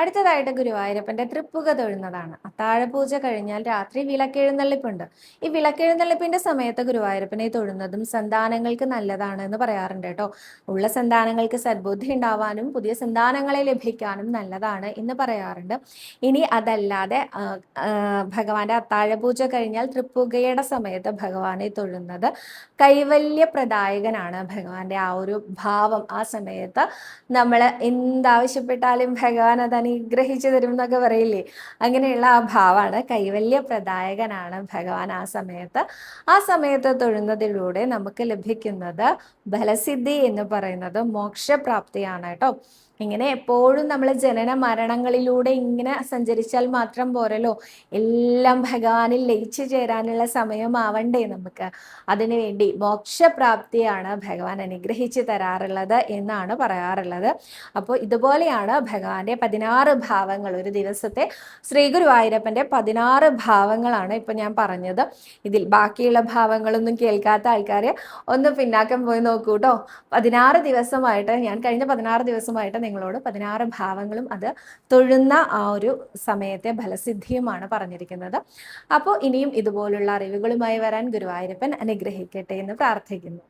അടുത്തതായിട്ട് ഗുരുവായൂരപ്പന്റെ തൃപ്പുക തൊഴുന്നതാണ്. അത്താഴപൂജ കഴിഞ്ഞാൽ രാത്രി വിളക്കെഴുന്നള്ളിപ്പുണ്ട്. ഈ വിളക്കെഴുന്നള്ളിപ്പിന്റെ സമയത്ത് ഗുരുവായൂരപ്പനെ തൊഴുന്നതും സന്താനങ്ങൾക്ക് നല്ലതാണ് എന്ന് പറയാറുണ്ട് കേട്ടോ. ഉള്ള സന്താനങ്ങൾക്ക് സദ്ബുദ്ധി ഉണ്ടാവാനും പുതിയ സന്താനങ്ങളെ ലഭിക്കാനും നല്ലതാണ് എന്ന് പറയാറുണ്ട്. ഇനി അതല്ലാതെ ഭഗവാന്റെ അത്താഴപൂജ കഴിഞ്ഞാൽ തൃപ്പുകയുടെ സമയത്ത് ഭഗവാനെ തൊഴുന്നത് കൈവല്യപ്രദായകനാണ്. ഭഗവാന്റെ ആ ഒരു ഭാവം ആ സമയത്ത് നമ്മൾ എന്താവശ്യപ്പെട്ടാലും ഭഗവാൻ അത് അനുഗ്രഹിച്ചു തരും എന്നൊക്കെ പറയില്ലേ? അങ്ങനെയുള്ള ആ ഭാവമാണ് കൈവല്യ പ്രദായകനാണ് ഭഗവാൻ ആ സമയത്ത്. ആ സമയത്ത് തൊഴുന്നതിലൂടെ നമുക്ക് ലഭിക്കുന്നത് ബലസിദ്ധി എന്ന് പറയുന്നത് മോക്ഷപ്രാപ്തിയാണ് കേട്ടോ. ഇങ്ങനെ എപ്പോഴും നമ്മൾ ജനന മരണങ്ങളിലൂടെ ഇങ്ങനെ സഞ്ചരിച്ചാൽ മാത്രം പോരല്ലോ. എല്ലാം ഭഗവാനിൽ ലയിച്ചു ചേരാനുള്ള സമയമാവണ്ടേ നമുക്ക്. അതിനുവേണ്ടി മോക്ഷപ്രാപ്തിയാണ് ഭഗവാൻ അനുഗ്രഹിച്ചു തരാറുള്ളത് എന്നാണ് പറയാറുള്ളത്. അപ്പോൾ ഇതുപോലെയാണ് ഭഗവാന്റെ പതിനാറ് ഭാവങ്ങൾ. ഒരു ദിവസത്തെ ശ്രീ ഗുരുവായൂരപ്പന്റെ പതിനാറ് ഭാവങ്ങളാണ് ഇപ്പം ഞാൻ പറഞ്ഞത്. ഇതിൽ ബാക്കിയുള്ള ഭാവങ്ങളൊന്നും കേൾക്കാത്ത ആൾക്കാർ ഒന്ന് പിന്നാക്കം പോയി നോക്കൂ കേട്ടോ പതിനാറ് ദിവസമായിട്ട് ഞാൻ കഴിഞ്ഞ പതിനാറ് ദിവസമായിട്ട് നിങ്ങളോട് പതിനാറ് ഭാവങ്ങളും അത് തൊഴുന്ന ആ ഒരു സമയത്തെ ഫലസിദ്ധിയുമാണ് പറഞ്ഞിരിക്കുന്നത്. അപ്പോൾ ഇനിയും ഇതുപോലുള്ള അറിവുകളുമായി വരാൻ ഗുരുവായൂരപ്പൻ അനുഗ്രഹിക്കട്ടെ എന്ന് പ്രാർത്ഥിക്കുന്നു.